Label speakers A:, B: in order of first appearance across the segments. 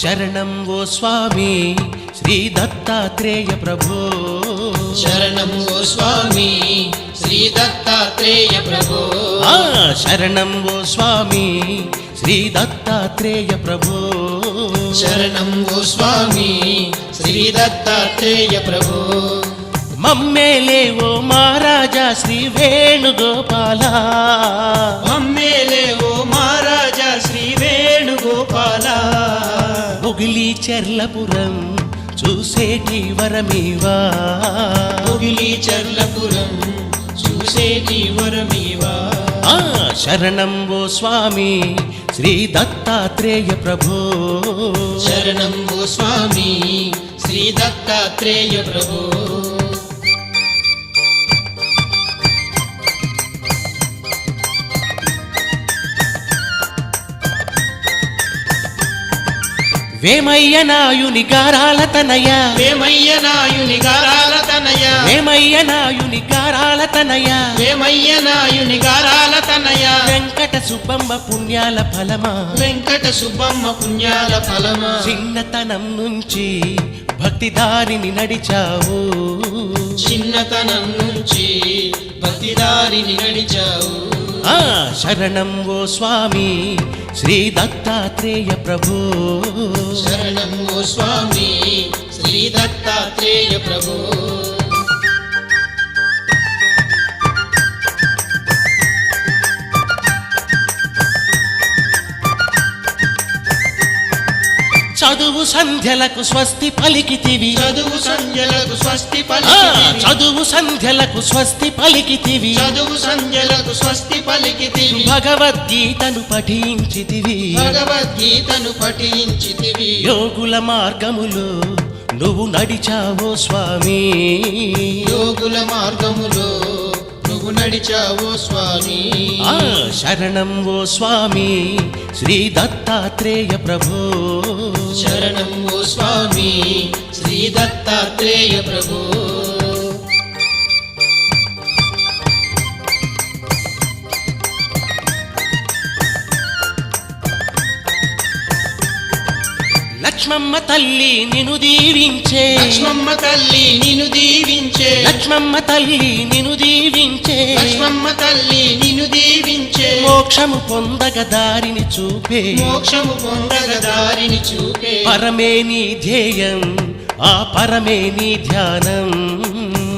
A: శరణం ఓ స్వామి శ్రీ దత్తాత్రేయ ప్రభో.
B: శరణం ఓ స్వామి శ్రీ దత్తాత్రేయ ప్రభో.
A: ఆ శరణం ఓ స్వామి శ్రీ దత్తాత్రేయ ప్రభో.
B: శరణం ఓ స్వామి శ్రీ దత్తాత్రేయ ప్రభో.
A: మమ్మేలే ఓ మహారాజా శ్రీ వేణుగోపాల. చెర్లపురం చూసేటి వరమీవా?
B: ముగిలి చర్లపురం చూసేటి వరమీవా?
A: శరణం ఓ స్వామి శ్రీ దత్తాత్రేయ ప్రభో.
B: శరణం ఓ స్వామి శ్రీ దత్తాత్రేయ ప్రభో.
A: వేమయ్య నాయుని గారాల తనయ.
B: వేమయ్య నాయుని గారాల తనయ.
A: వేమయ్య నాయుని గారాల తనయ.
B: వేమయ్య నాయుని గారాల తనయ.
A: వెంకట సుబ్బమ్మ పుణ్యాల ఫలమా.
B: వెంకట సుబ్బమ్మ పుణ్యాల ఫలమా.
A: చిన్నతనం నుంచి భక్తి దారిని నడిచావు.
B: చిన్నతనం నుంచి భక్తిదారిని నడిచావు.
A: ఆ శరణం ఓ స్వామి శ్రీ దత్తాత్రేయ ప్రభు.
B: శరణం ఓ స్వామి శ్రీ దత్తాత్రేయ ప్రభు.
A: చదువు సంధ్యలకు స్వస్తి పలికితివి.
B: చదువు సంధ్యలకు స్వస్తి
A: ఆ
B: పలికితివి.
A: చదువు సంధ్యలకు స్వస్తి పలికితివి.
B: చదువు సంధ్యలకు స్వస్తి పలికితివి.
A: భగవద్గీతను పఠించితివి.
B: భగవద్గీతను పఠించితివి.
A: యోగుల మార్గములో నువ్వు నడిచావో స్వామి.
B: యోగుల మార్గములో నువ్వు నడిచావో స్వామి.
A: శరణం ఓ స్వామి. శ్రీ దత్తాత్రేయ ప్రభో.
B: శరణం ఓ స్వామి శ్రీ దత్తాత్రేయ ప్రభు
A: లక్ష్మమ్మ తల్లి నిను దీవించే
B: లక్ష్మమ్మ తల్లి నిన్ను దీవించే
A: లక్ష్మమ్మ తల్లి నిను దీవించే
B: లక్ష్మమ్మ తల్లి నిన్ను దీవించే
A: మోక్షము పొందగ దారిని చూపే.
B: మోక్షము పొందగ దారిని చూపే.
A: పరమే నీ ధ్యేయం ఆ పరమే నీ ధ్యానం.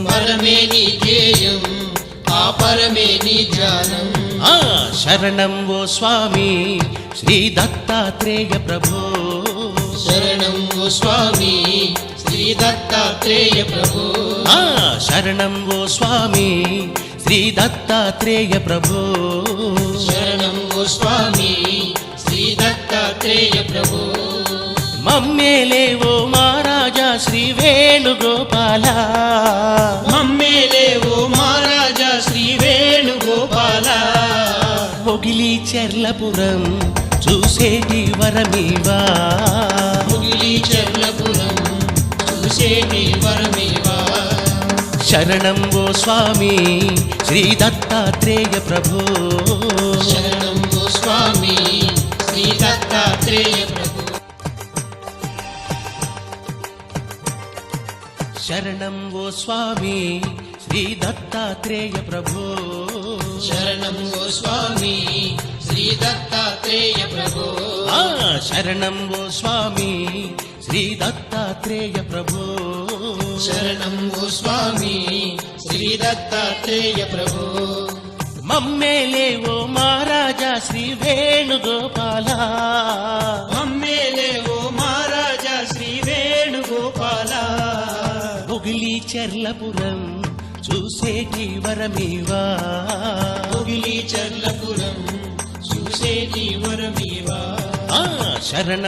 B: పరమే నీ ధ్యేయం ఆ పరమే నీ ధ్యానం.
A: ఆ శరణం ఓ స్వామి శ్రీ దత్తాత్రేయ ప్రభో.
B: శరణం ఓ స్వామి శ్రీ దత్తాత్రేయ ప్రభు.
A: ఆ శరణం ఓ స్వామి శ్రీ దత్తాత్రేయ ప్రభో.
B: శరణం ఓ స్వామి శ్రీ దత్తాత్రేయ ప్రభు.
A: మమ్మేలే ఓ మహారాజా శ్రీ వేణుగోపాల.
B: మమ్మేలే ఓ మహారాజా శ్రీ వేణుగోపాల.
A: మొగిలి చెర్లపురం చూసేటి వరమీవా.
B: ముగిలి చెర్లపురం చూసేటి
A: శరణం ఓ స్వామి శ్రీ దత్తాత్రేయ ప్రభో.
B: శరణం ఓ స్వామి శ్రీ దత్తాత్రేయ ప్రభు.
A: శరణం ఓ స్వామి శ్రీ దత్తాత్రేయ ప్రభో.
B: శరణం ఓ స్వామి శ్రీ దత్తాత్రేయ ప్రభు.
A: శరణం ఓ స్వామి శ్రీ దత్తాత్రేయ ప్రభో.
B: శరణం ఓ స్వామి శ్రీ దత్తాత్రేయ ప్రభు.
A: మమ్మేలే ఓ మహారాజా శ్రీ వేణుగోపాల.
B: మమ్మేలే ఓ మహారాజా శ్రీ వేణుగోపాల.
A: ముగిలి చెర్లపురం చూసేటి వరమీవా
B: ముగిలి చర్లపురం చూసేటి వరమీవా
A: శరణం